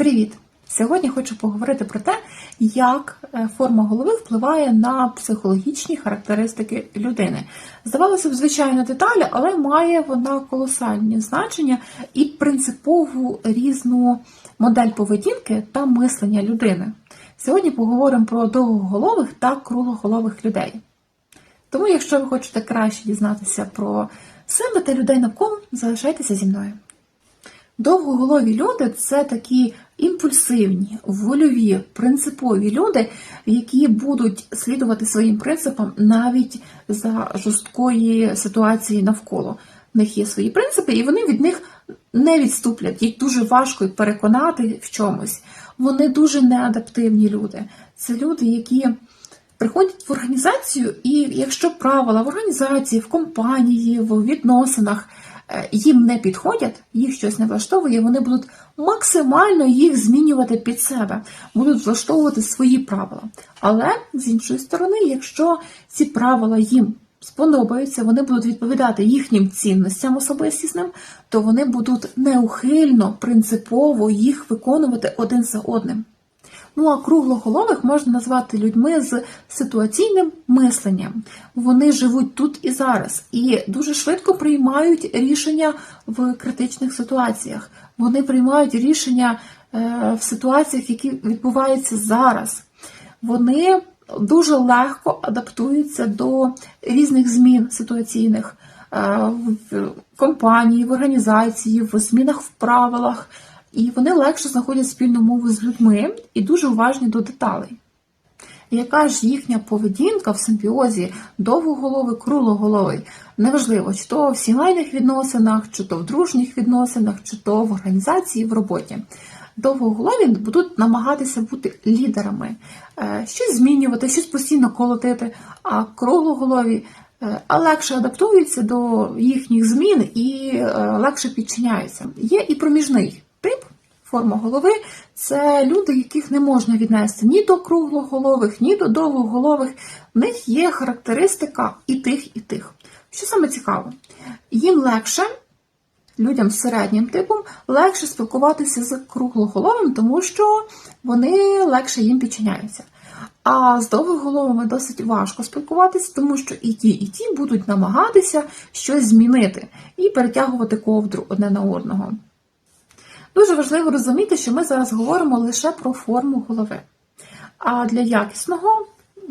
Привіт! Сьогодні хочу поговорити про те, як е, форма голови впливає на психологічні характеристики людини. Здавалося б, звичайна деталь, але має вона колосальні значення і принципову різну модель поведінки та мислення людини. Сьогодні поговоримо про довгоголових та круглоголових людей. Тому, якщо ви хочете краще дізнатися про себе та людей навколо, залишайтеся зі мною. Довгоголові люди це такі імпульсивні, вольові, принципові люди, які будуть слідувати своїм принципам навіть за жорсткої ситуації навколо. В них є свої принципи, і вони від них не відступлять. Їх дуже важко переконати в чомусь. Вони дуже неадаптивні люди. Це люди, які приходять в організацію, і якщо правила в організації, в компанії, в відносинах е, їм не підходять, їх щось не влаштовує, вони будуть максимально їх змінювати під себе, будуть влаштовувати свої правила. Але з іншої сторони, якщо ці правила їм сподобаються, вони будуть відповідати їхнім цінностям особистісним, то вони будуть неухильно, принципово їх виконувати один за одним. Ну а круглоголових можна назвати людьми з ситуаційним мисленням. Вони живуть тут і зараз і дуже швидко приймають рішення в критичних ситуаціях. Вони приймають рішення е, в ситуаціях, які відбуваються зараз. Вони дуже легко адаптуються до різних змін ситуаційних е, в компанії, в організації, в змінах в правилах. І вони легше знаходять спільну мову з людьми і дуже уважні до деталей. Яка ж їхня поведінка в симбіозі довгоголовий, круглоголовий? Неважливо, чи то в сімейних відносинах, чи то в дружніх відносинах, чи то в організації, в роботі. Довгоголові будуть намагатися бути лідерами, е, щось змінювати, щось постійно колотити, а круглоголові е, легше адаптуються до їхніх змін і е, легше підчиняються. Є і проміжний. Форма голови це люди, яких не можна віднести ні до круглоголових, ні до довгоголових. В них є характеристика і тих, і тих. Що саме цікаво, їм легше, людям з середнім типом, легше спілкуватися з круглоголовим, тому що вони легше їм підчиняються. А з довгоголовими досить важко спілкуватися, тому що і ті, і ті будуть намагатися щось змінити і перетягувати ковдру одне на одного. Дуже важливо розуміти, що ми зараз говоримо лише про форму голови. А для якісного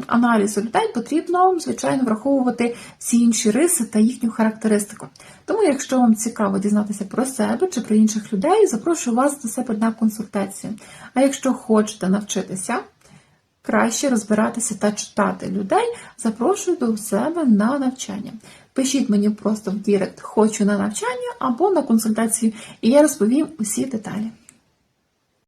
аналізу людей потрібно, звичайно, враховувати всі інші риси та їхню характеристику. Тому, якщо вам цікаво дізнатися про себе чи про інших людей, запрошую вас до себе на консультацію. А якщо хочете навчитися краще розбиратися та читати людей, запрошую до себе на навчання. Пишіть мені просто в Дірект Хочу на навчання або на консультацію, і я розповім усі деталі.